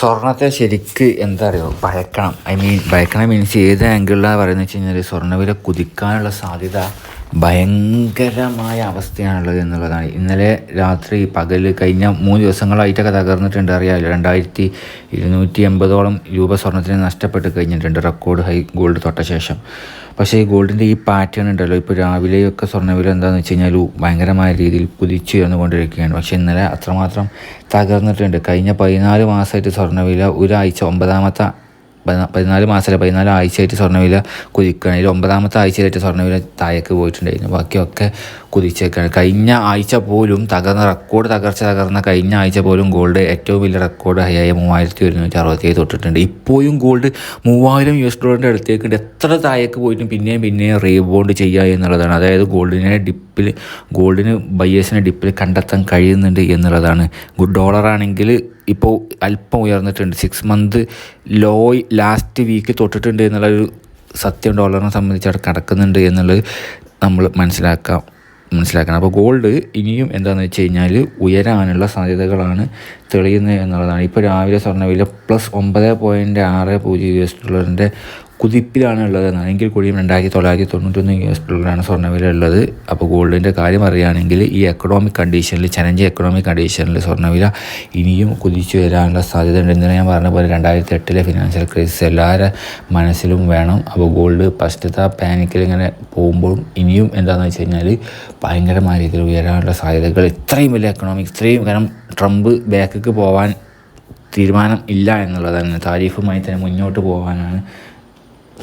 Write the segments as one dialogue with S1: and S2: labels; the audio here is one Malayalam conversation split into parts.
S1: സ്വർണത്തെ ശരിക്ക് എന്താ പറയുക ഭയക്കണം. ഐ മീൻ ഭയക്കണം മീൻസ് ഏത് ആംഗിളിലാണ് പറയുന്നത് വെച്ച് കഴിഞ്ഞാൽ സ്വർണവില കുതിക്കാനുള്ള സാധ്യത ഭയങ്കരമായ അവസ്ഥയാണുള്ളത് എന്നുള്ളതാണ്. ഇന്നലെ രാത്രി പകൽ കഴിഞ്ഞ മൂന്ന് ദിവസങ്ങളായിട്ടൊക്കെ തകർന്നിട്ടുണ്ട് അറിയാമല്ലോ. രണ്ടായിരത്തി ഇരുന്നൂറ്റി എൺപതോളം രൂപ സ്വർണത്തിന് നഷ്ടപ്പെട്ട് കഴിഞ്ഞിട്ടുണ്ട്. റെക്കോർഡ് ഹൈ ഗോൾഡ് തൊട്ട ശേഷം. പക്ഷേ ഈ ഗോൾഡിന്റെ ഈ പാറ്റേൺ ഉണ്ടല്ലോ. ഇപ്പോൾ രാവിലെയൊക്കെ സ്വർണവില എന്താണെന്ന് വെച്ച് കഴിഞ്ഞാൽ ഭയങ്കരമായ രീതിയിൽ കുതിച്ചു ഉയർന്നുകൊണ്ടിരിക്കുകയാണ്. പക്ഷേ ഇന്നലെ അത്രമാത്രം തകർന്നിട്ടുണ്ട്. കഴിഞ്ഞ പതിനാല് മാസമായിട്ട് സ്വർണവില ഒരാഴ്ച ഒമ്പതാമത്തെ പതിനാല് മാസമല്ല പതിനാല് ആഴ്ചയായിട്ട് സ്വർണവില കുതിക്കുകയാണ്. ഇതിൽ ഒമ്പതാമത്തെ ആഴ്ചയിലായിട്ട് സ്വർണവില താഴേക്ക് പോയിട്ടുണ്ടായിരുന്നു. ബാക്കിയൊക്കെ കുതിച്ചേക്കാണ്. കഴിഞ്ഞ ആഴ്ച പോലും തകർന്ന റെക്കോർഡ് തകർച്ച തകർന്ന കഴിഞ്ഞ ആഴ്ച പോലും ഗോൾഡ് ഏറ്റവും വലിയ റെക്കോർഡ് ഹൈ ആയ മൂവായിരത്തി ഒരുന്നൂറ്റി അറുപത്തിയേഴ് തൊട്ടിട്ടുണ്ട്. ഇപ്പോഴും ഗോൾഡ് മൂവായിരം യു എസ് ഡോളറിന്റെ അടുത്തേക്കുണ്ട്. എത്ര താഴേക്ക് പോയിട്ടും പിന്നെയും പിന്നെയും റീബോണ്ട് ചെയ്യുക എന്നുള്ളതാണ്. അതായത് ഗോൾഡിനെ ഡിപ്പിൽ ഗോൾഡിന് ബയ്യേഴ്സിനെ ഡിപ്പിൽ കണ്ടെത്താൻ കഴിയുന്നുണ്ട് എന്നുള്ളതാണ്. ഡോളറാണെങ്കിൽ ഇപ്പോൾ അല്പം ഉയർന്നിട്ടുണ്ട്. Six month low last week തൊട്ടിട്ടുണ്ട് എന്നുള്ളൊരു സത്യം ഡോളറിനെ സംബന്ധിച്ച് കിടക്കുന്നുണ്ട് എന്നുള്ളത് നമ്മൾ മനസ്സിലാക്കാം മനസ്സിലാക്കണം. അപ്പോൾ ഗോൾഡ് ഇനിയും എന്താണെന്ന് വെച്ച് കഴിഞ്ഞാൽ ഉയരാനുള്ള സാധ്യതകളാണ് തെളിയുന്നത് എന്നുള്ളതാണ്. ഇപ്പോൾ രാവിലെ സ്വർണവില പ്ലസ് ഒമ്പത് പോയിന്റ് ആറ് പൂജ്യം യു എസ് ഡോളറിന്റെ കുതിപ്പിലാണ് ഉള്ളത്. എങ്കിൽ കൂടിയും രണ്ടായിരത്തി തൊള്ളായിരത്തി തൊണ്ണൂറ്റൊന്ന് യു എസ് ഡോളറാണ് സ്വർണവില ഉള്ളത് അപ്പോൾ ഗോൾഡിന്റെ കാര്യം അറിയുകയാണെങ്കിൽ ഈ എക്കണോമിക് കണ്ടീഷനിൽ ചലഞ്ച് എക്കണോമിക് കണ്ടീഷനിൽ സ്വർണവില ഇനിയും കുതിച്ചു വരാനുള്ള സാധ്യത ഉണ്ട് ഞാൻ പറഞ്ഞ പോലെ രണ്ടായിരത്തി എട്ടിലെ ഫിനാൻഷ്യൽ ക്രൈസിസ് എല്ലാവരുടെ മനസ്സിലും വേണം. അപ്പോൾ ഗോൾഡ് ഫസ്റ്റത്തെ പാനിക്കിൽ ഇങ്ങനെ പോകുമ്പോഴും ഇനിയും എന്താണെന്ന് വെച്ച് കഴിഞ്ഞാൽ ഭയങ്കരമായ രീതിയിൽ ഉയരാനുള്ള സാധ്യതകൾ ഇത്രയും വലിയ എക്കണോമിക് ഇത്രയും കാരണം ട്രംപ് ബാക്കിക്ക് പോകാൻ തീരുമാനം ഇല്ല എന്നുള്ളതാണ്. താരീഫുമായി തന്നെ മുന്നോട്ട് പോകാനാണ്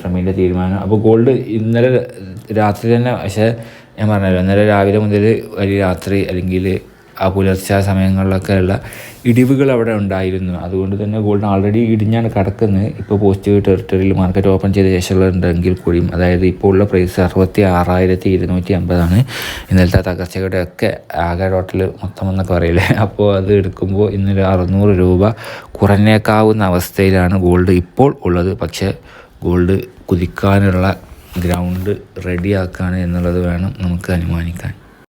S1: ട്രംപിന്റെ തീരുമാനം. അപ്പോൾ ഗോൾഡ് ഇന്നലെ രാത്രി തന്നെ പക്ഷേ ഞാൻ പറഞ്ഞല്ലോ ഇന്നലെ രാവിലെ മുതൽ വലിയ രാത്രി അല്ലെങ്കിൽ ആ പുലർച്ച സമയങ്ങളിലൊക്കെ ഉള്ള ഇടിവുകൾ അവിടെ ഉണ്ടായിരുന്നു. അതുകൊണ്ട് തന്നെ ഗോൾഡ് ആൾറെഡി ഇടിഞ്ഞാണ് കിടക്കുന്നത്. ഇപ്പോൾ പോസിറ്റീവ് ടെറിട്ടറിയിൽ മാർക്കറ്റ് ഓപ്പൺ ചെയ്ത ശേഷമുണ്ടെങ്കിൽ കൂടിയും അതായത് ഇപ്പോൾ ഉള്ള പ്രൈസ് അറുപത്തി ആറായിരത്തി ഇരുന്നൂറ്റി അമ്പതാണ് ഇന്നലത്തെ തകർച്ചയുടെ ഒക്കെ ആകെ ടോട്ടൽ മൊത്തം എന്നൊക്കെ പറയില്ലേ? അപ്പോൾ അത് എടുക്കുമ്പോൾ ഇന്നൊരു അറുന്നൂറ് രൂപ കുറഞ്ഞേക്കാവുന്ന അവസ്ഥയിലാണ് ഗോൾഡ് ഇപ്പോൾ ഉള്ളത്. പക്ഷേ ഗോൾഡ് കുതിക്കാനുള്ള ഗ്രൗണ്ട് റെഡിയാക്കുകയാണ് എന്നുള്ളത് വേണം നമുക്ക് അനുമാനിക്കാൻ.